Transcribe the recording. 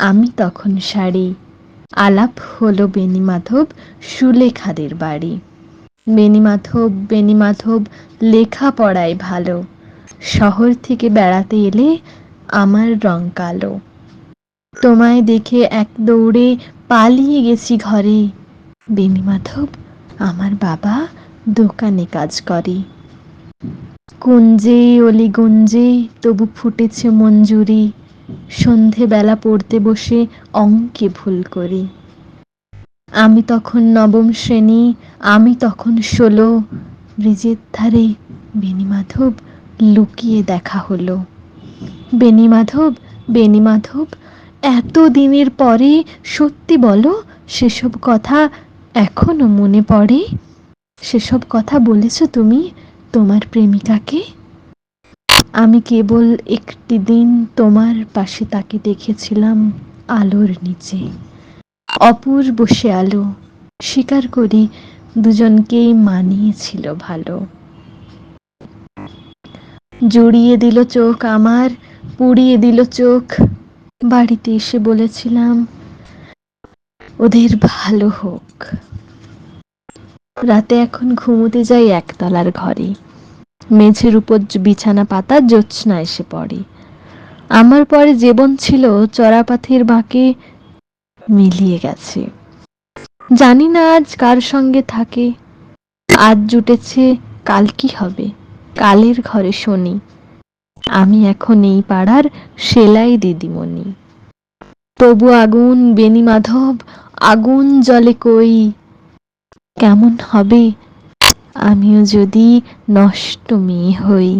আমি তখন শাড়ি। আলাপ হলো বেনিমাধব সুলেখাদের বাড়ি। বেনিমাধব বেনিমাধব লেখাপড়ায় ভালো। শহর থেকে বেড়াতে এলে আমার রং কালো। তোমায় দেখে এক দৌড়ে পালিয়ে গেছি ঘরে। বেনিমাধব আমার বাবা দোকানে কাজ করে। কুঞ্জে, অলিগুঞ্জে তবু ফুটেছে মঞ্জুরি। সন্ধেবেলা পড়তে বসে অঙ্কে ভুল করি। আমি তখন নবম শ্রেণি, আমি তখন ষোলো। ব্রিজের ধারে বেনিমাধব লুকিয়ে দেখা হলো। বেনিমাধব বেনিমাধব এত দিনের পরে সত্যি বলো সেসব কথা এখনও মনে পড়ে? সেসব কথা বলেছ তুমি তোমার প্রেমিকাকে? আমি কেবল একটি দিন তোমার পাশে তাকে দেখেছিলাম আলোর নিচে। অপূর্ব সে আলো স্বীকার করি দুজনকেই মানিয়েছিল ভালো। জড়িয়ে দিল চোখ আমার, পুড়িয়ে দিল চোখ। বাড়িতে এসে বলেছিলাম, ওদের ভালো হোক। রাতে এখন ঘুমোতে যাই একতলার ঘরে। মেঝের উপর বিছানা পাতা জ্যোৎস্না এসে পড়ে। আমার পরে জীবন ছিল চড়াপাথির বাঁকে মিলিয়ে গেছে। জানি না আজ কার সঙ্গে থাকে। আজ জুটেছে কাল কি হবে? কালের ঘরে শনি। আমি এখন এই পাড়ার সেলাই দিদিমণি। তবু আগুন বেনি মাধব, আগুন জলে কই? কেমন হবে আমিও যদি নষ্ট মেয়ে হই।